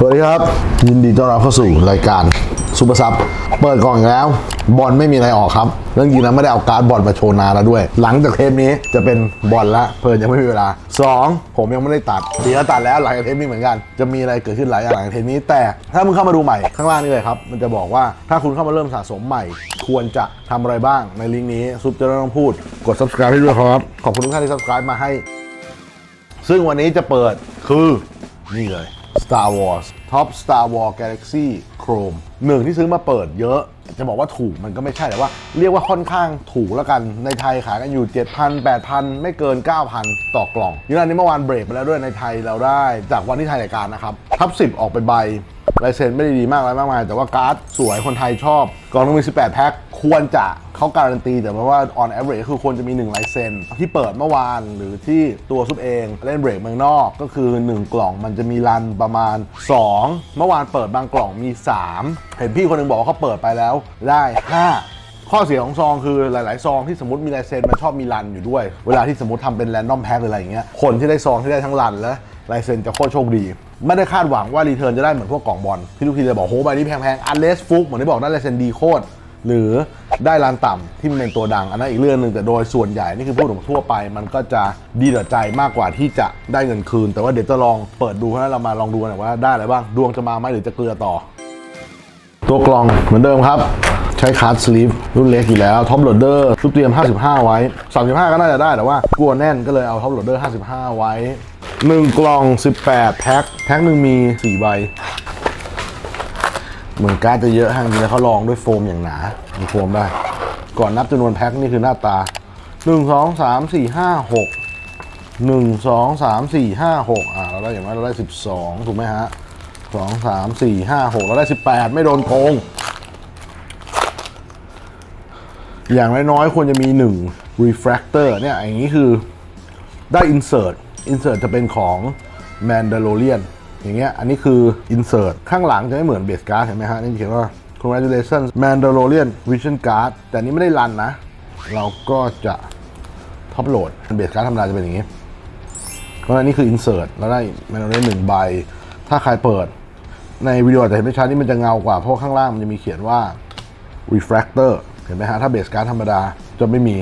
สวัสดีครับ ยินดีต้อนรับเข้าสู่รายการซูเปอร์ซับเปิดกล่องอีกแล้ว บอลไม่มีอะไรออกครับ เรื่องจริงแล้วไม่ได้เอาการ์ดบอลมาโชว์นานแล้วด้วย หลังจากเทปนี้จะเป็นบอลละเพิ่นยังไม่มีเวลา 2 ผมยังไม่ได้ตัดเดี๋ยวตัดแล้วหลังจากเทปนี้เหมือนกัน จะมีอะไรเกิดขึ้นหลายอย่างหลังจากเทปนี้แต่ถ้ามึงเข้ามาดูใหม่ข้างล่างนี่เลยครับ มันจะบอกว่าถ้าคุณเข้ามาเริ่มสะสมใหม่ ควรจะทำอะไรบ้างในลิงก์นี้ซุปจะต้องพูดกด subscribe ให้ด้วยครับขอบคุณทุกท่านที่ subscribe มาให้ ซึ่งวันนี้จะเปิดคือนี่เลย Star Wars Top Star Wars Galaxy Chrome หนึ่งที่ซื้อมาเปิดเยอะ จะบอกว่าถูกมันก็ไม่ใช่แต่ว่าเรียกว่าค่อนข้างถูกแล้วกัน ในไทยขายกันอยู่ 7,000 8,000 ไม่เกิน 9,000 ต่อกล่องยูนันนี้เมื่อวานเบรกไปแล้วด้วยในไทยเราได้จากวันที่ไทยรายการนะครับ ทับ 10 ออกไปใบ ลายเซ็นไม่ได้ดีมากอะไรมากมาย แต่ว่าการ์ดสวยคนไทยชอบกล่องนึงมี 18 แพ็คควรจะเขาการันตี แต่ว่า on average คือควรจะมี 1 ลายเซ็นที่เปิดเมื่อวานหรือที่ตัวซุปเองเล่นเบรกเมืองนอกก็คือ 1 กล่องมันจะมีรันประมาณ 2 เมื่อวานเปิดบางกล่องมี 3 เห็นพี่คนหนึงบอกว่าเขาเปิดไปแล้วได้ 5ข้อเสียของซองคือหลาย ๆ ซองที่สมมติมีลายเซ็นมันชอบมีรันอยู่ด้วย เวลาที่สมมติทำเป็นแรนดอมแพ็คหรืออะไรอย่างเงี้ยคนที่ได้ซองที่ได้ทั้งรันและลายเซ็นจะโคตรโชคดี ไม่ได้คาดหวังว่ารีเทิร์นจะได้เหมือนพวกกล่องบอลที่ทุกทีเลยบอกโหใบนี้แพงๆอันเลสฟุกเหมือนที่บอกได้ลายเซนดีโคตรหรือได้รันต่ำที่มันเป็นตัวดัง อันนั้นอีกเรื่องหนึ่งแต่โดยส่วนใหญ่นี่คือพูดถึงทั่วไป มันก็จะดีต่อใจมากกว่าที่จะได้เงินคืน แต่ว่าเดี๋ยวจะลองเปิดดูถ้าเรามาลองดูกันหน่อยว่าได้อะไรบ้างดวงจะมาไหมหรือจะเกลือต่อ ตัวกล่องเหมือนเดิมครับใช้คาร์ดสลีฟรุ่นเล็กอยู่แล้วท็อปโหลดเดอร์รูปเตรียม 55 ไว้ 35 ก็น่าจะได้แต่ว่ากลัวแน่นก็เลยเอาท็อปโหลดเดอร์ 55 ไว้ 1 กล่อง 18 แพ็คแพ็คหนึ่งมี 4 ใบ เหมือนการ์ดจะเยอะฮะจริงๆแล้วเขาลองด้วยโฟมอย่างหนามีโฟมได้ ก่อนนับจำนวนแพ็คนี่คือหน้าตา 1 2 3 4 5 6 1 2 3 4 5 6อ่าเราได้อย่างไรเราได้ 12 ถูกไหมฮะสองสามสี่ห้าหกเราได้สิบแปดไม่โดนโกง อย่างน้อยๆควรจะมีหนึ่ง refractor เนี่ยอย่างนี้คือได้ insert insert จะเป็นของ Mandalorian อย่างเงี้ยอันนี้คือ insert ข้างหลังจะไม่เหมือน base card เห็นไหมฮะนี่เขียนว่า congratulations Mandalorian vision card แต่อันนี้ไม่ได้รันนะ เราก็จะท็อปโหลด base card ธรรมดาจะเป็นอย่างนี้ เพราะนั้นนี่คือ insert แล้วได้ Mandalorian หนึ่งใบ ถ้าใครเปิดในวิดีโอจะเห็นไม่ชัดนี่มันจะเงากว่า เพราะข้างล่างมันจะมีเขียนว่า refractor เห็นไหมฮะ ถ้าเบสการ์ดธรรมดาจะไม่มี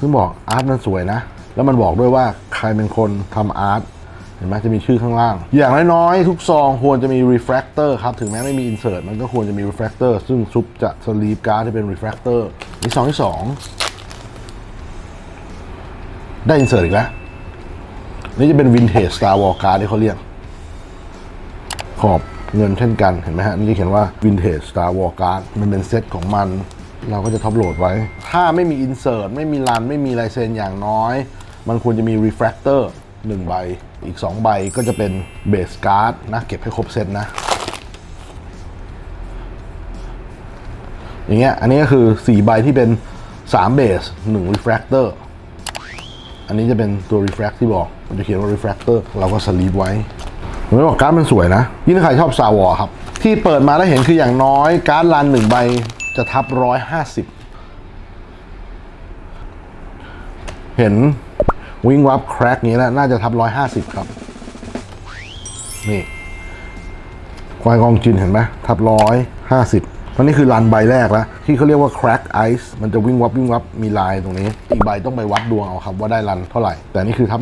ซึ่งบอกอาร์ตมันสวยนะ แล้วมันบอกด้วยว่า รเป็นคนทำอาร์ตเห็นไหมจะมีชื่อข้างล่าง อย่างน้อยๆ ทุกซองควรจะมี refractor ครับ ถึงแม้ไม่มี insert มันก็ควรจะมี refractor ซึ่งซุปจะสลีปการ์ดที่เป็น refractor นี่ซองที่สองได้ insert อีกแล้ว นี่จะเป็น vintage Star Wars card ที่เขาเรียก ขอบเงินเช่นกัน เห็นไหมฮะ นี่เขียนว่า Vintage Star Wars Card มันเป็นเซตของมัน เราก็จะท็อปโหลดไว้ ถ้าไม่มี Insert ไม่มีรัน ไม่มีลายเซ็นอย่างน้อย มันควรจะมี Refractor 1 ใบ อีก 2 ใบก็จะเป็น Base Card นะ เก็บให้ครบเซตนะ อย่างเงี้ย อันนี้ก็คือ 4 ใบที่เป็น3 Base 1 Refractor อันนี้จะเป็นตัว refract ที่บอก มันจะเขียนว่า refractor เราก็สลีปไว้ผมไม่บอกการ์ดมันสวยนะ ยิ่งใครชอบ Star Wars ครับ ที่เปิดมาแล้วเห็นคืออย่างน้อยการ์ดลันหนึ่งใบจะทับร้อยห้าสิบเห็น วิงวับแครกนี้แล้วน่าจะทับร้อยห้าสิบครับ นี่ควายกองจินเห็นไหมทับร้อยห้าสิบเพราะนี่คือรันใบแรกแล้วที่เขาเรียกว่า crack ice มันจะวิ่งวับวิ่งวับมีลายตรงนี้ อีกใบต้องไปวัดดวงเอาครับว่าได้รันเท่าไหร่ แต่นี่คือทับ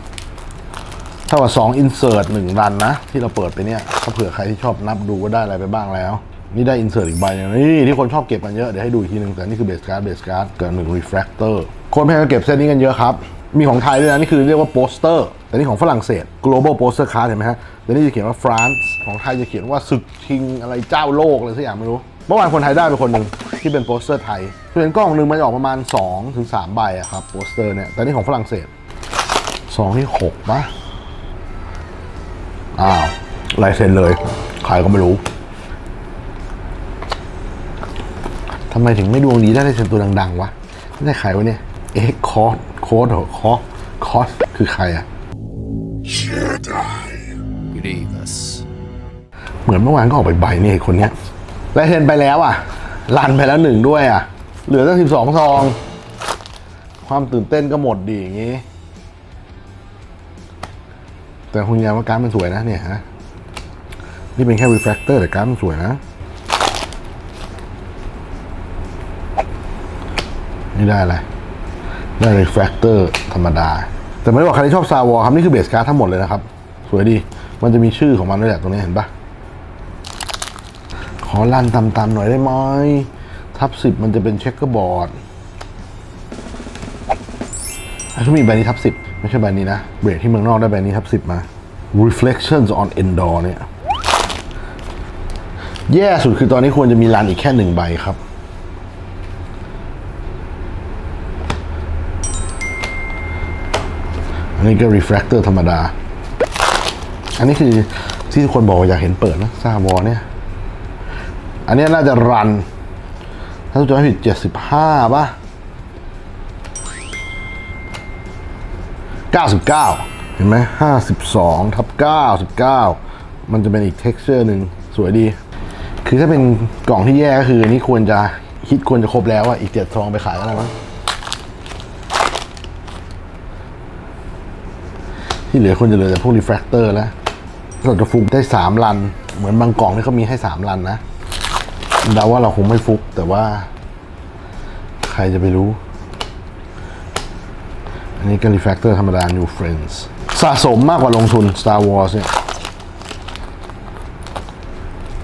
150ถ้าว่า2 insert 1รันนะ ที่เราเปิดไปเนี่ย ถ้าเผื่อใครที่ชอบนับดูว่าได้อะไรไปบ้างแล้ว นี่ได้ insert อีกใบหนึงนี่ที่คนชอบเก็บกันเยอะ เดี๋ยวให้ดูอีกทีหนึงแต่นี่คือ base card base card เกิดหนึ่ง refractor คนพยายามเก็บเซตนี้กันเยอะครับ มีของไทยด้วยนะ นี่คือเรียกว่าโปสเตอร์ แต่นี่ของฝรั่งเศส global poster card เห็นไหมฮะแต่นี่จะเขียนว่า France ของไทยจะเขียนว่าศึกชิงอะไรเจ้าโลกอะไรสักอย่างไม่รู้ เมื่อวานคนไทยได้ไปคนหนึ่งที่เป็นโปสเตอร์ไทยส่วนกล้องหนึ่งมันออกประมาณ2ถึง3ใบอะครับโปสเตอร์เนี่ย แต่นี่ของฝรั่งเศสซองที่6ปะอ้าวลายเซ็นเลยใครก็ไม่รู้ทำไมถึงไม่ดวงดีได้ลายเซ็นตัวดังๆวะไม่ได้ใครวะเนี่ยเอ็กคอร์ด โค้ดเหรอคอสคอสคือใครอะ Grievous. เหมือนเมื่อวานก็ออกไปใบนี่ไอ้คนเนี้ยลายเซ็นไปแล้วอะรันไปแล้วหนึ่งด้วยอะ เหลือตั้งสิบสองซอง ความตื่นเต้นก็หมดดีอย่างงี้ แต่คุณยามว่าการดมันสวยนะเนี่ยฮะ นี่เป็นแค่ refractor แต่การดมันสวยนะนี่ได้อะไร ได้ refractor ธรรมดา แต่ไม่ได้บอกใครที่ชอบ Star Wars ครับ นี่คือเบสการ์ดทั้งหมดเลยนะครับ สวยดี มันจะมีชื่อของมันด้วยแหละตรงนี้เห็นปะขอลั่นตามๆหน่อยได้ไหมทับสิบมันจะเป็นเช็คเกอร์บอร์ดอะช่วงมีใบนี้ทับสิบไม่ใช่ใบนี้นะ เบรกที่เมืองนอกได้ใบนี้ทับสิบมา reflections on indoor เนี่ย แย่สุดคือตอนนี้ควรจะมีรันอีกแค่หนึ่งใบครับ นนี้ก็ refractor ธรรมดา อันนี้คือที่ทุกคนบอกอยากเห็นเปิดนะซาวอเนี่ย อันนี้น่าจะรัน ถ้าจะไม่ผิดเจ็ดสิบห้าป่ะเก้าสิบเก้าเห็นไหมห้าสิบสองทับเก้าสิบเก้ามันจะเป็นอีก texture หนึ่งสวยดี คือถ้าเป็นกล่องที่แย่ก็คืออันนี้ควรจะฮิตควรจะครบแล้วอะอีกเจ็ดซองไปขายก็ได้มั้ง ที่เหลือควรจะเหลือแต่พวกรีแฟรคเตอร์แล้วเราจะฟุกได้สามรัน เหมือนบางกล่องที่เขามีให้สามรันนะเดาว่าเราคงไม่ฟุก แต่ว่า ใครจะไปรู้ อันนี้ก็รีแฟรคเตอร์ธรรมดา New Friends สะสมมากกว่าลงทุน Star Wars เนี่ย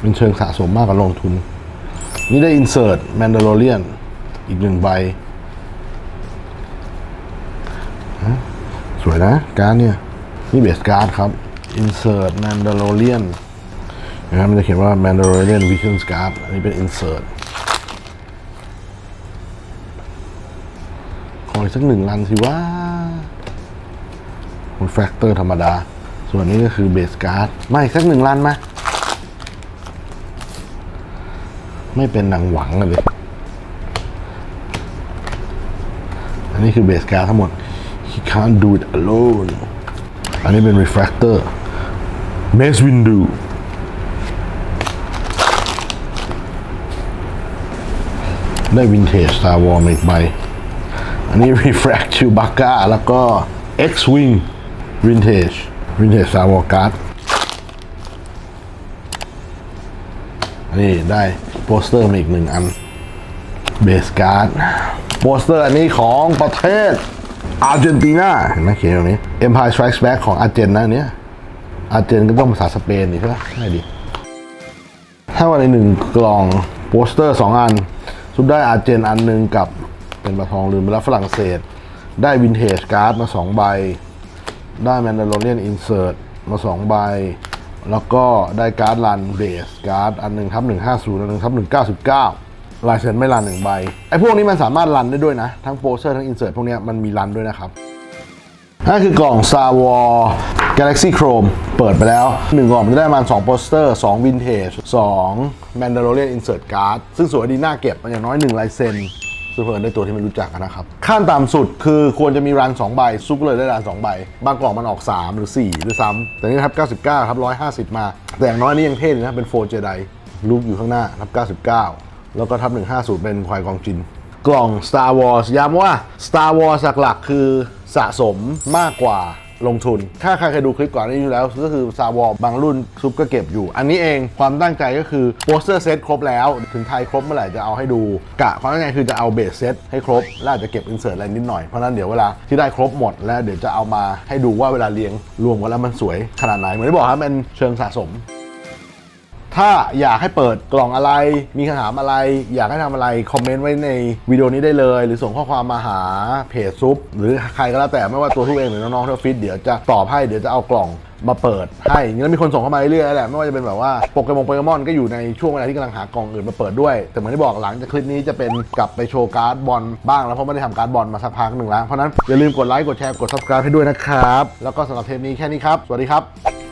เป็นเชิงสะสมมากกว่าลงทุน นี่ได้ Insert Mandalorian อีกหนึ่งใบ สวยนะ การเนี่ย นี่เบสการ์ดครับ insert Mandalorian นะครับมันจะเขียนว่า Mandalorian vision Card อันนี้เป็น insert ขออีกสักหนึ่งรันสิว่ามันแฟกเตอร์ธรรมดา ส่วนนี้ก็คือเบสการ์ดไม่สักหนึ่งรันมา ไม่เป็นหนังหวังเลยอันนี้คือเบสการ์ดทั้งหมด he can't do it alone อันนี้เป็น refractor Mace Windu ได้ Vintage Star Wars อีกใบ อันนี้ Refract Chewbacca แล้วก็ X-Wing Vintage Vintage Star Wars card อันนี้ได้โปสเตอร์มาอีกหนึ่งอันเบสการ์ดโปสเตอร์อันนี้ของประเทศ อาร์เจนตินาเห็นไหมเขียนตรงนี้ Empire Strikes Back ของอาร์เจนนะอันเนี้ยอาร์เจนก็ต้องภาษาสเปนนี่ใช่ไหมใช่ดิถ้าวันในหนึ่งกล่องโปสเตอร์สองอัน ซุปได้อาร์เจนอันหนึ่งกับเป็นปลาทองลืมไปแล้วฝรั่งเศส ได้วินเทจการ์ดมาสองใบ ได้แมนดา l เ r ียนอินเสิร์ตมาสองใบ แล้วก็ได้การ์ดรันเบสการ์ดอันหนึ่งทับหนึ่งห้าศูนย์อันหนึ่งทับหนึ่งเก้าสิบเก้า ลายเซ็นไม่รันหนึ่งใบไอ้พวกนี้มันสามารถรันได้ด้วยนะ ทั้งโปสเตอร์ทั้งอินเสิร์ตพวกนี้มันมีรันด้วยนะครับนั่นคือกล่อง Star Wars Galaxy Chrome เปิดไปแล้ว 1 กล่องมันจะได้ประมาณ2โปสเตอร์ 2 Vintage 2 Mandalorian Insert Card ซึ่งสวยดีน่าเก็บอย่างน้อย 1 ลายเซ็นซึ่งเพิ่นได้ตัวที่ไม่รู้จักนะครับ ขั้นต่ำสุดคือควรจะมีรัน 2 ใบ ซุปเลยได้รัน 2 ใบ บางกล่องมันออก 3 หรือ4ด้วยซ้ำแต่นี่ครับ 99 ครับ 150 มา แต่อย่างน้อยนี่ยังเท่เลยนะเป็น4 Jedi รูปอยู่ข้างหน้าครับ99 แล้วก็ทับ150 เป็นควายกองจิน กล่อง Star Wars ย้ำว่า Star Wars หลักๆ คือสะสมมากกว่าลงทุน ถ้าใครเคยดูคลิปก่อนนี้อยู่แล้ว ก็คือ Star Wars บางรุ่นซุปก็เก็บอยู่ อันนี้เองความตั้งใจก็คือโปสเตอร์เซตครบแล้ว ถึงไทยครบเมื่อไหร่จะเอาให้ดู กะความตั้งใจคือจะเอาเบสเซตให้ครบ แล้วอาจจะเก็บอินเสิร์ตอะไรนิดหน่อย เพราะนั้นเดี๋ยวเวลาที่ได้ครบหมดแล้วเดี๋ยวจะเอามาให้ดูว่าเวลาเรียงรวมกันแล้วมันสวยขนาดไหน เหมือนที่บอกครับเป็นเชิงสะสม ถ้าอยากให้เปิดกล่องอะไร มีคำถามอะไร อยากให้ทำอะไร คอมเมนต์ไว้ในวิดีโอนี้ได้เลย หรือส่งข้อความมาหาเพจซุป หรือใครก็แล้วแต่ไม่ว่าตัวทุกเองหรือน้องๆที่ออฟฟิศเดี๋ยวจะตอบให้เดี๋ยวจะเอากล่องมาเปิดให้อย่างนี้แล้วมีคนส่งเข้ามาเรื่อยๆแหละไม่ว่าจะเป็นแบบว่าโปเกมอนโปเกมอนก็อยู่ในช่วงเวลาที่กำลังหากล่องอื่นมาเปิดด้วย แต่เหมือนที่บอกหลังจากคลิปนี้จะเป็นกลับไปโชว์การ์ดบอลบ้างแล้วเพราะไม่ได้ทำการ์ดบอลมาสักพักหนึ่งแล้วเพราะฉะนั้นอย่าลืมกดไลค์กดแชร์กด subscribe ให้ด้วยนะครับแล้วก็สำหรับเทปนี้แค่นี้ครับสวัสดีครับ